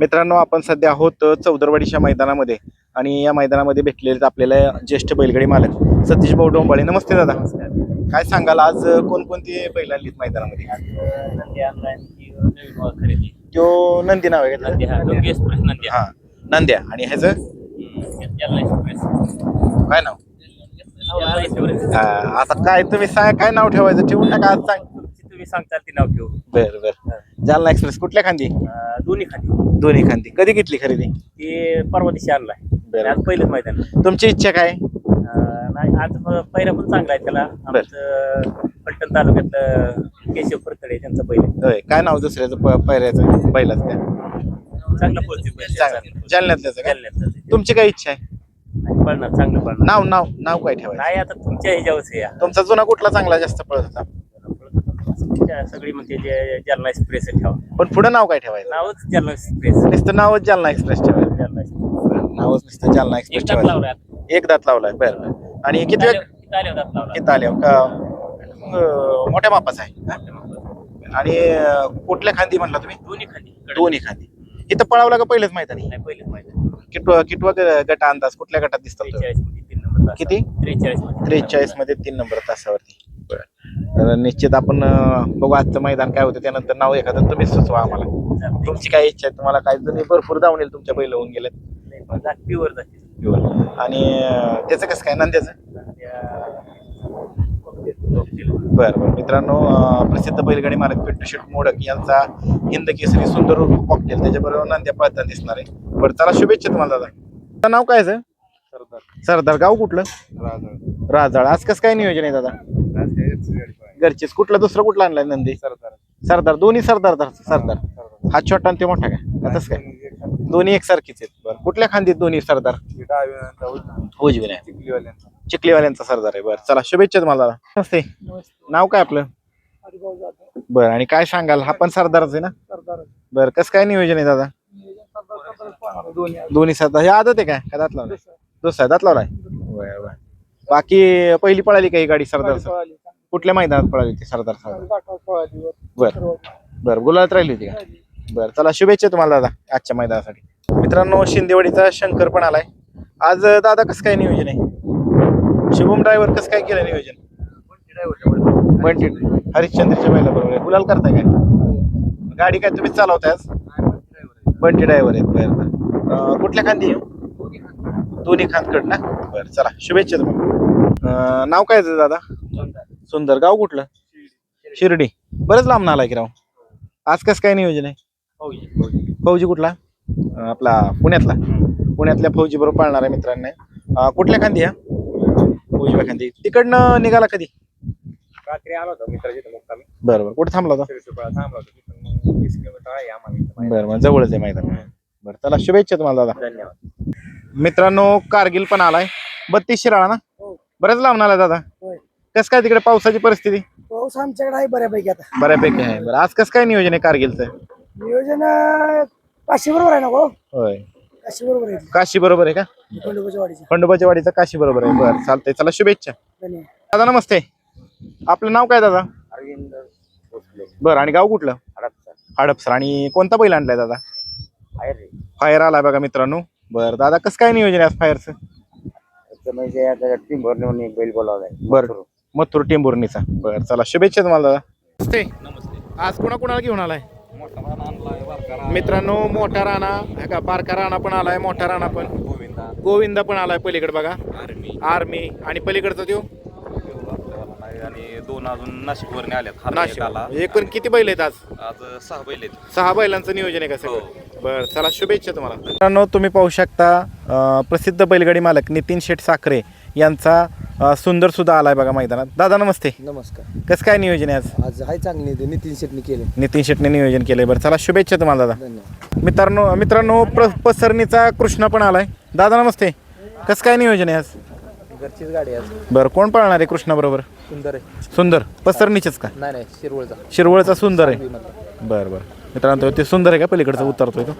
मित्रांनो आपण सध्या आहोत चौदरवाडीच्या मैदानामध्ये आणि या मैदानामध्ये भेटलेले आपल्याला ज्येष्ठ बैलगाडी मालक सतीश भाऊ डोंबाळे. नमस्ते दादा. काय सांगाल? आज कोणकोणती बैल आणलीत मैदानामध्ये? तो नंदी नाव आहे हा हा नंद्या. आणि ह्याचं? काय नाव? आता काय तुम्ही काय नाव ठेवायचं? ठेवून टाका आज सांग. तुम्ही सांगताल ती नाव ठेवू बर बर. जालना एक्सप्रेस कुठल्या खांदी? अं, दोन्ही खाली दोन्ही खांदी. कधी घेतली खरेदी? ती परवा दिवशी आणलाय. बरं. आज पहिलंच मैदान तुमची इच्छा काय? अं, नाही आज पहिला पण चांगला आहे त्याला. आमचं पलटण तालुक्यातलं केशव फरतडे त्यांचं पहिलं. होय. काय नाव दुसऱ्याचं? प- पहिऱ्याचं बैलाचं त्या चांगलं पळते. चांगलं. जालन्यातल्याचं का? जालन्यातलं ते. तुमची काय इच्छा आहे? पळणार. चांगलं पळणार. नाव नाव नाव काय ठेवायचं? नाही आता तुमच्या ह्याच्यावरच आहे या. तुमचा जुना कुठला चांगला जास्त पळत होता? सगळी म्हणते जे जालना एक्सप्रेस ठेवा. पण पुढे नाव काय ठेवायचं? नावच जालना एक्सप्रेस नुसतं नावच जालना एक्सप्रेस ठेवायचं. जालना एक्सप्रेस नावच नुसतं जालना एक्सप्रेस एकटाच ठेवायचं. लावलाय एक दात लावलाय बरं बरं. आणि किती वेळ होतात लावला. इथं का? अं, मोठ्या मापाचा आहे? आणि अं, कुठल्या खांदी म्हणला तुम्ही? दोन्ही खाली दोन्ही खांदी. इथं पळावला का पहिलेच माहिती नाही पहिलेच माहिती किटवा किटवा ग- गट अंदाज कुठल्या गटात दिसतात? त्रेचाळीसमध्ये तीन नंबर किती? त्रेचाळीसमध्ये त्रेचाळीसमध्ये तीन नंबर तासावरती. तर निश्चित आपण बघू आजचं मैदान काय होतं त्यानंतर नाव एखादं तुम्ही सुचवा आम्हाला. तुमची काय इच्छा आहे? तुम्हाला काय जणी भरपूर जाऊन येईल तुमच्या बैल होऊन गेलेत. प्युअर जाते आणि त्याचं कसं काय नंद्याचं? बरं बरं. मित्रांनो प्रसिद्ध बैलगाडी मालक पिंटू शेट मोडक यांचा हिंद केसरी सुंदर कॉकटेल त्याच्याबरोबर नांद्या पळताना दिसणार आहे. बरं चला शुभेच्छा तुम्हाला दादा. नाव काय आहे sir? सरदार. गाव कुठलं? राजाळ. आज कसं काय नियोजन आहे दादा? घरचीच. कुठलं दुसरं कुठलं आणलाय नंदी? सरदार. दोन्ही सरदार धर- सरदार. हा छोटा आणि ते मोठा काय? तसं काय? दोन्ही एकसारखीच आहेत. बरं. कुठल्या खांदीत दोन्ही सरदार? उजवी. नाही चिखलीवाल्यांचा. सरदार आहे. बरं चला शुभेच्छा तुम्हाला. नमस्ते. नाव काय आपलं? बरं आणि काय सांगाल? हा पण सरदारच आहे ना? बरं कसं काय नियोजन आहे दादा? दोन्ही सरदार. हे आदत आहे काय? का दात लावलाय? दुसरा. दात लावलाय? बरं बरं बाकी पहिली पळाली का ही गाडी सरदार कुठल्या मैदानात पळाली होती सरदार सरदार बरं. बरं गुलाबात राहिली होती का? बरं चला शुभेच्छा तुम्हाला दादा आजच्या मैदानासाठी. मित्रांनो शिंदेवाडीचा शंकर पण आलाय. आज दादा कसं काय नियोजन आहे? शुभम ड्रायव्हर कसं काय केलं नियोजन? बंटी हरिश्चंद्रच्या बैला बरोबर आहे. गुलाल करताय काय? गाडी काय तुम्हीच चालवताय आज? बंटी ड्रायव्हर आहेत बरं बरं. कुठल्या खांदी आहे? दोन्ही खांदकड. ना? बरं चला शुभेच्छा तुम्हाला. नाव काय दादा? सुंदर गाव कुठलं? शिर्डी. बरंच लांब आलाय की राव. आज कसं काय नियोजन आहे? फौजी कुठला? आपला पुण्यातला. पुण्यातल्या फौजी बरोबर पाळणार आहे मित्रांनी. कुठल्या खांदी हा उजव्या खांदी. तिकडनं निघाला कधी? रात्री आलो होतो मित्राच्या मुक्कामी बरं बरं. कुठं थांबला होता? थांबलो होतो वीस किलोमीटर आहे आम्हाला बरं जवळच आहे मैदान. बरं चला शुभेच्छा तुम्हाला दादा. धन्यवाद. मित्रांनो कारगिल पण आलाय. बत्तीस शिराळा ना? हो. बरेच लांब आलाय दादा. कसं काय तिकडे पावसाची परिस्थिती? पाऊस आमच्याकडे आहे बऱ्यापैकी आता. बऱ्यापैकी आहे. बरं आज कसं काय नियोजन आहे कारगिलचं? नियोजन अं, काशी बरोबर आहे ना गो? होय. काशी बरोबर आहे. काशी बरोबर आहे का? खंडोबाच्या खंडोबाच्या वाडीचा काशी बरोबर आहे. बरं चालतंय. चला शुभेच्छा. धन्यवाद. दादा नमस्ते. आपलं नाव काय दादा? अरविंद भोसले. बरं आणि गाव कुठलं? हडपचा हडपसर. आणि कोणता बैल आणलाय दादा? आहे. रे फायर आलाय बघा मित्रांनो. बरं दादा कसं काय नियोजन आहे आज फायरचं? तर म्हणजे आता टीम भरणे म्हणून एक बैल बोलावलाय. बरं. मथुर टेंभुर्णीचा. बरं चला शुभेच्छा तुम्हाला दादा. नमस्ते. नमस्ते आज कोणा कोणाला घेऊन आलाय? मित्रांनो मोठा राणा हे का बारका राणा पण आलाय मोठा राणा पण. गोविंदा गोविंदा पण आलाय पलीकडे बघा. आर्मी. आर्मी. आणि पलीकडचा तो आणि दोन अजून नाशिक वरने आल्यात. नाशिक. एकूण किती बैल आहेत आज? आज सहा बैल आहेत. सहा बैलांचं नियोजन आहे का सगळं? बरं चला शुभेच्छा तुम्हाला. मित्रांनो तुम्ही पाहू शकता अं, प्रसिद्ध बैलगाडी मालक नितीन शेठ साखरे यांचा सुंदर सुद्धा आलाय बघा मैदानात. दादा नमस्ते. नमस्कार. कसं काय नियोजन आहे आज? आज हाय चांगली ते नितीन शेटनी केले नितीन शेटने नियोजन केलंय. बरं चला शुभेच्छा तुम्हाला दादा. धन्यवाद. मित्रांनो मित्रांनो प्र पसरणीचा कृष्णा पण आलाय. दादा नमस्ते. कसं काय नियोजन आहे आज? घरचीच गाडी आज. बरं कोण पळणार आहे कृष्णा बरोबर? सुंदर आहे. सुंदर. पसरणीचेच का? नाही नाही शिरवळचा. शिरवळचा सुंदर आहे. बरं बरं. मित्रांनो ते सुंदर आहे का पलीकडचा उतरतोय तो?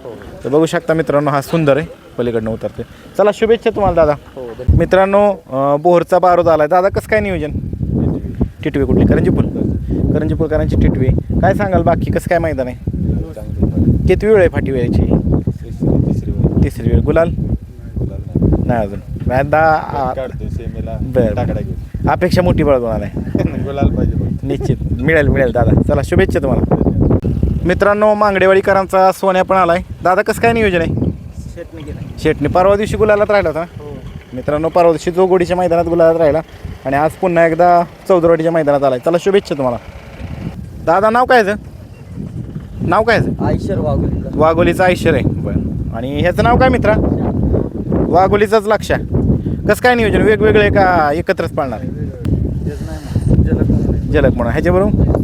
तर बघू शकता मित्रांनो हा सुंदर आहे. पलीकडनं उतरतोय. चला शुभेच्छा तुम्हाला दादा. हो मित्रांनो अं, बोरचा बारूद आलाय. दादा कसं काय नियोजन? टिटवी कुठली? करंजीपूर. करंजीपूरकरांची टिटवी. काय सांगाल बाकी? कसं काय मैदान आहे? किती वेळ आहे फाटी वेळेची? तिसरी वेळ. गुलाल? नाही अजून. अपेक्षा मोठी बळगवणार आहे गुलाल पाहिजे. निश्चित. मिळेल मिळेल दादा. चला शुभेच्छा तुम्हाला. मित्रांनो मांगडेवाडीकरांचा सोन्या पण आलाय. दादा कसं काय नियोजन आहे? शेटने परवा दिवशी गुलालात राहिला होता ना? मित्रांनो परवा दिवशी जोगोडीच्या मैदानात गुलालात राहिला आणि आज पुन्हा एकदा चौदरवाडीच्या मैदानात आलाय. चला शुभेच्छा तुम्हाला. दादा नाव काय याचं? नाव काय याचं? आयशर वाघोलीला वाघोलीचं ऐश्वर आहे. बरं. आणि ह्याचं नाव काय मित्रा? वाघोलीचंच लक्ष कसं काय नियोजन? वेगवेगळे का एकत्रच पाळणार? आहे जलक म्हणून. ह्याच्याबरोबर?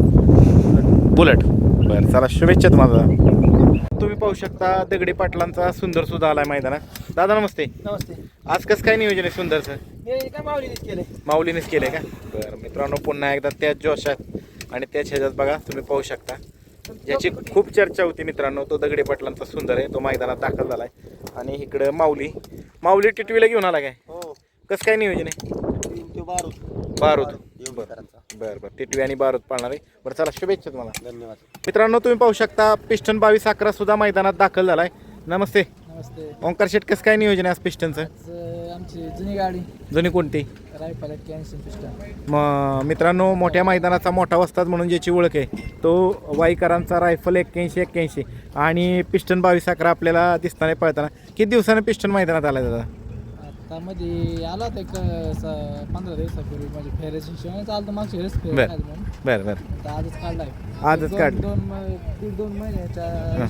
बुलेट. बरं चला शुभेच्छा तुम्हाला. तुम्ही पाहू शकता दगडी पाटलांचा सुंदर सुद्धा आलाय मैदानात. दादा नमस्ते. नमस्ते. आज कसं काय नियोजन आहे सुंदरचं? हे काय माऊलीनेच केले माऊलीनेच केलंय का? बरं मित्रांनो पुन्हा एकदा त्याच जोशात आणि त्याच ह्याच्यात बघा तुम्ही पाहू शकता. ज्याची खूप चर्चा होती मित्रांनो तो दगडे पाटलांचा सुंदर आहे तो मैदानात दाखल झालाय. आणि इकडं माऊली. माऊली टिटवीला घेऊन आला काय? हो. कसं काय नियोजन आहे? बारूद. बारूद. येऊकरांचा बरं बरं. टिटवी आणि बारूद पाळणार आहे. बरं चला शुभेच्छा तुम्हाला. धन्यवाद. मित्रांनो तुम्ही पाहू शकता पिस्टन बावीस अकरा सुद्धा मैदानात दाखल झालाय. नमस्ते. नमस्ते. ओंकार शेट कसं काय नियोजन आहे आज पिस्टनचं आज अ, आमची जुनी गाडी. जुनी कोणती? रायफल कॅन्सन पिस्टन म मित्रांनो मोठ्या मैदानाचा मोठा वस्ताद म्हणून ज्याची ओळख आहे तो वाईकरांचा रायफल एक्क्याऐंशी एक्क्याऐंशी. आणि पिस्टन बावीस अकरा आपल्याला दिसताना पळताना. किती दिवसाने पिस्टन मैदानात आलाय दादा? आता मध्ये आला होता एक स- पंधरा दिवसापूर्वी म्हणजे फेऱ्याच्या हिशोबाने चालतं मागच्या वेळेस फेऱ्या बरं. म्हणून बरं बरं. आता आजच काढलाय. आजच दोन- काढलं. दोन म- दीड दोन महिन्याच्या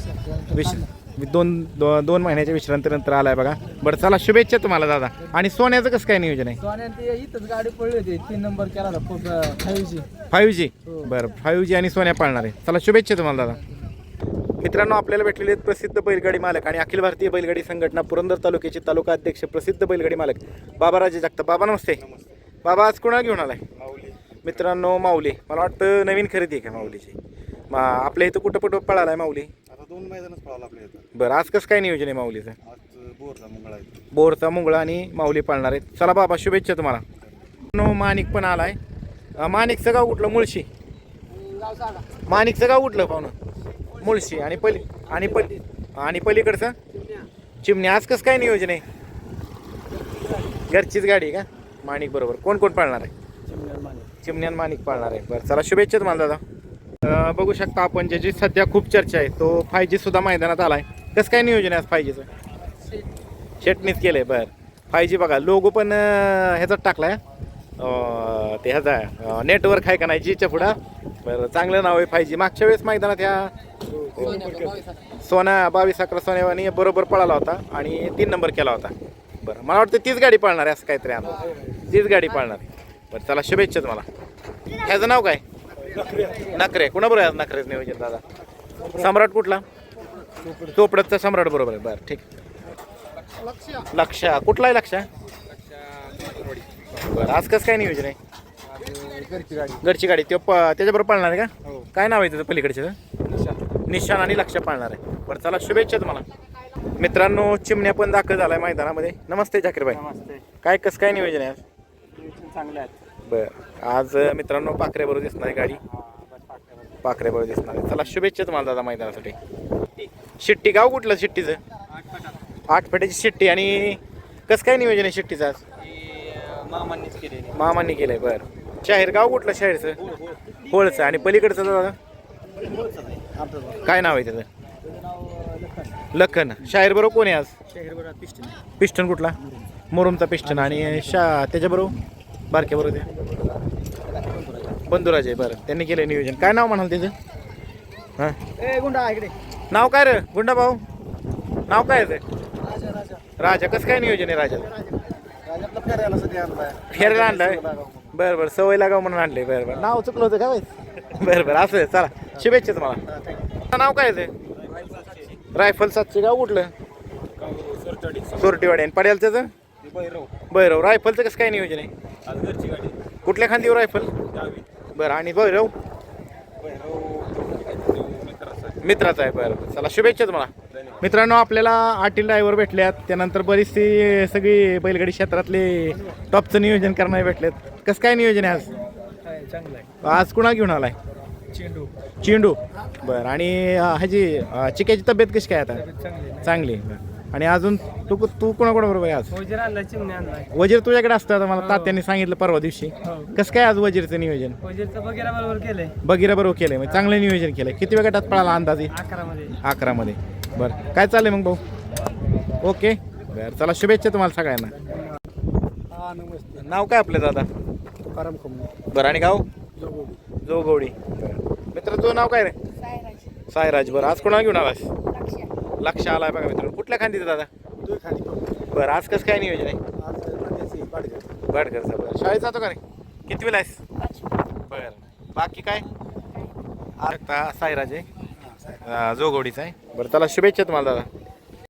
विश काढला. दोन दो, दोन महिन्याच्या विश्रांतीनंतर आलाय बघा. बरं चला शुभेच्छा तुम्हाला दादा. आणि सोन्याचं कसं काय नियोजन आहे? सोन्याने ते इथंच गाडी पडली होती. तीन नंबर केला होता फाईव्ह जी फाईव्ह जी हो. बरं फाईव्ह जी आणि सोन्या पाळणार. आहे चला शुभेच्छा तुम्हाला दादा. मित्रांनो आपल्याला भेटलेले आहेत प्रसिद्ध बैलगाडी मालक आणि अखिल भारतीय बैलगाडी संघटना पुरंदर तालुक्याचे तालुका अध्यक्ष प्रसिद्ध बैलगाडी मालक बाबा राजे जगताप. बाबा नमस्ते. बाबा आज कुणाला घेऊन आलाय? मित्रांनो माऊली. मला वाटतं नवीन खरेदी आहे का माऊलीची? मा आपल्या इथं कुठं कुठं पळालाय माऊली? आता दोन मैदानच पळाला आपल्या इथं. बरं आज कसं काय नियोजन आहे माऊलीचं? आज बोरचा मंगळ आहे. बोरचा मुंगळा आणि माऊली पाळणार आहेत. चला बाबा शुभेच्छा तुम्हाला. नो माणिक पण आलाय. माणिकचं गाव कुठलं? मुळशी? माणिकचं गाव कुठलं पाहुणं? मुळशी आणि पली आणि पली आणि पलीकडचं? चिमणी आज कसं काय नियोजन आहे? घरचीच गाडी आहे का? माणिक बरोबर. कोण कोण पाळणार आहे? चिमण्यान माणिक पाळणार आहे. बरं चला शुभेच्छा तुम्हाला दादा. बघू शकता आपण ज्याची सध्या खूप चर्चा आहे तो फाय जी सुद्धा मैदानात आहे कसं काय नियोजन आहे आज फाय जीचं शेटनीच केलंय बरं. फाय जी बघा लोगो पण ह्याचाच टाकलाय ते ह्याचा नेटवर्क आहे का नाही जीच्या पुढं. बरं चांगलं नाव आहे फाय जी मागच्या वेळेस मैदानात ह्या सोना बावीस अकरा सोन्यावानी बरोबर पळाला होता आणि तीन नंबर केला होता. बरं मला वाटतं तीच गाडी पाळणार आहे असं काहीतरी आलं तीच गाडी पाळणार आहे. बरं चला शुभेच्छा तुम्हाला. ह्याचं नाव काय? नखरे. कुणाबरोबर आहे नखरेच नियोजन दादा? सम्राट कुठला? चोपडतचा सम्राट बरोबर आहे. बरं ठीक. लक्ष. कुठला आहे लक्ष? बरं आज कसं काय नियोजन आहे? घरची गाडी. तो प त्याच्याबरोबर पाळणार आहे का? काय नाव आहे त्याचं पलीकडचे? निशान आणि लक्ष पाळणार आहे. बरं चला शुभेच्छा तुम्हाला. मित्रांनो चिमण्या पण दाखल झालाय मैदानामध्ये. नमस्ते जाकीरबाई. नमस्ते. काय कसं काय नियोजन आहे आज? चांगलं आहे. बरं आज मित्रांनो पाखऱ्याबरोबर दिसणार आहे गाडी. पाखऱ्याबरोबर. दिसणार आहे. चला शुभेच्छा तुम्हाला दादा मैदानासाठी. शिट्टी गाव कुठलं शिट्टीचं? आठ फेट्याची शिट्टी. आणि कसं काय नियोजन आहे शिट्टीचं आज? केलेली. मामांनी केलंय बरं. शाहीर गाव कुठलं शाहीरचं? होळचं. आणि पलीकडचं दादा? काय नाव आहे त्याचं? लखन. शाहीर बरोबर कोण आहे आज? पिस्टन कुठला? मुरुमचा पिस्टन आणि शा त्याच्याबरोबर? बारक्या बरोबर ते. बंधुराज आहे बरं. त्यांनी केलं नियोजन. काय नाव म्हणाल त्याचं? हां? गुंडा इकडे. नाव काय रे? गुंडा भाऊ? नाव काय आहे ते? राजा कसं काय नियोजन आहे राजातला सध्या आणलाय. फेरायला आणलंय? बरं बरं. सवय लागाव म्हणून आणले बरं बरं. नाव चुकलं होतं का माहीत बरं बरं. असं आहे, चला. शुभेच्छा तुम्हाला. नाव काय आहे ते? रायफल सातशे. गाव कुठलं? सोरटीवाडी. आणि पड्यालचं भैरव. रायफलचं कसं काय नियोजन आहे? कुठल्या खांदीवर रायफल? बरं. आणि भैरव? मित्राचा आहे. बरं बरं. चला. शुभेच्छा तुम्हाला. मित्रांनो आपल्याला आटील ड्रायव्हर भेटल्यात. त्यानंतर बरीचशी सगळी बैलगाडी क्षेत्रातले टॉपचं नियोजन करणारे भेटलेत. कसं काय नियोजन आहे आज? चांगला आज कुणा घेऊन आलाय? चेंडू. चेंडू. बरं आणि ह्याची चिक्याची तब्येत कशी काय आता? चांगली. आणि अजून तू तू कोणाकोणाबरोबर आहे आज? वजीर तुझ्याकडे असतं आता मला तात्यांनी सांगितलं परवा दिवशी. कसं काय आज वजीरचं नियोजन? बरोबर केलंय. बरोबर केलंय. म्हणजे चांगलं नियोजन केलंय. किती वेळ गटात पळाला अंदाजे? अकरा मध्ये बरं. काय चाललंय मग भाऊ? ओके. बरं चला शुभेच्छा तुम्हाला सगळ्यांना. हा नमस्ते. नाव काय आपलं दादा? कमी बरं आणि गाव? जोगवडी मित्र तुझं नाव काय रे? सायराज. बरं आज कोणाला घेऊन आलास? लक्ष आलाय बघा मित्र कुठल्या खांदीचं दादा? तू खाली बरं आज कसं काय नियोजन आहे? आज पाण्याची. बडकरचा बरं. शाळेत जातो का रे? किती वेळा आहेस बरं. बाकी काय? आता साईराज आहे. अं, जोगवडीचा आहे. बरं त्याला शुभेच्छा तुम्हाला दादा.